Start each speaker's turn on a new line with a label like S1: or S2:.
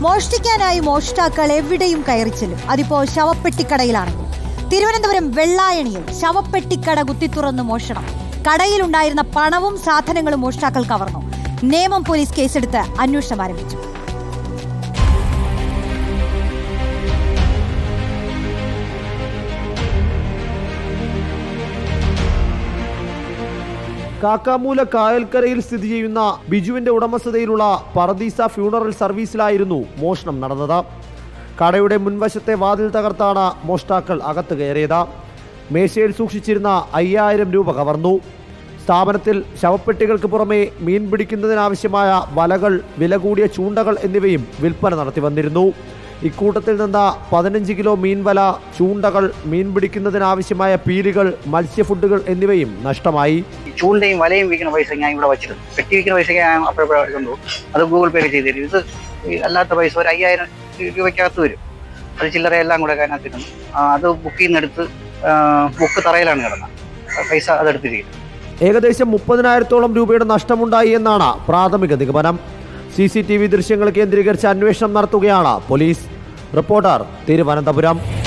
S1: മോഷ്ടിക്കാനായി മോഷ്ടാക്കൾ എവിടെയും കയറി ചെല്ലും. അതിപ്പോ ശവപ്പെട്ടിക്കടയിലാണെങ്കിൽ തിരുവനന്തപുരം വെള്ളായണിയിൽ ശവപ്പെട്ടിക്കട കുത്തിത്തുറന്ന് മോഷണം. കടയിലുണ്ടായിരുന്ന പണവും സാധനങ്ങളും മോഷ്ടാക്കൾ കവർന്നു. നേമം പോലീസ് കേസെടുത്ത് അന്വേഷണം ആരംഭിച്ചു.
S2: കാക്കാമൂല കായൽക്കരയിൽ സ്ഥിതി ചെയ്യുന്ന ബിജുവിന്റെ ഉടമസ്ഥതയിലുള്ള പറദീസ ഫ്യൂണറൽ സർവീസിലായിരുന്നു മോഷണം നടന്നത്. കടയുടെ മുൻവശത്തെ വാതിൽ തകർത്താണ് മോഷ്ടാക്കൾ അകത്ത് കയറിയത്. മേശയിൽ സൂക്ഷിച്ചിരുന്ന അയ്യായിരം രൂപ കവർന്നു. സ്ഥാപനത്തിൽ ശവപ്പെട്ടികൾക്ക് പുറമെ മീൻ പിടിക്കുന്നതിനാവശ്യമായ വലകൾ വില കൂടിയ ചൂണ്ടകൾ എന്നിവയും വിൽപ്പന നടത്തി വന്നിരുന്നു. ഇക്കൂട്ടത്തിൽ നിന്ന് പതിനഞ്ച് കിലോ മീൻവല ചൂണ്ടകൾ മീൻ പിടിക്കുന്നതിനാവശ്യമായ പീലുകൾ മത്സ്യഫുഡുകൾ എന്നിവയും നഷ്ടമായി.
S3: ചൂണ്ടയും വലയും വിൽക്കുന്ന പൈസ ഞാൻ ഇവിടെ വെച്ചിരുന്നു പെട്ടി വിൽക്കുന്ന പൈസ ഞാൻ അപ്പോഴപ്പോഴും അത് ഗൂഗിൾ പേ ചെയ്ത് തരും. ഇത് അല്ലാത്ത പൈസ ഒരു അയ്യായിരം രൂപയ്ക്കകത്ത് വരും. അത് ചില്ലറ എല്ലാം കൂടെ അതിനകത്തിരുന്നു അത് ബുക്ക് ചെയ്യുന്നെടുത്ത് ബുക്ക് തറയിലാണ് കിടന്നത്. പൈസ അതെടുത്തിരിക്കുന്നത്
S2: ഏകദേശം മുപ്പതിനായിരത്തോളം രൂപയുടെ നഷ്ടമുണ്ടായി എന്നാണ് പ്രാഥമിക നിഗമനം. സി സി ടി വി ദൃശ്യങ്ങൾ കേന്ദ്രീകരിച്ച് അന്വേഷണം നടത്തുകയാണ് പോലീസ്. റിപ്പോർട്ടർ തിരുവനന്തപുരം.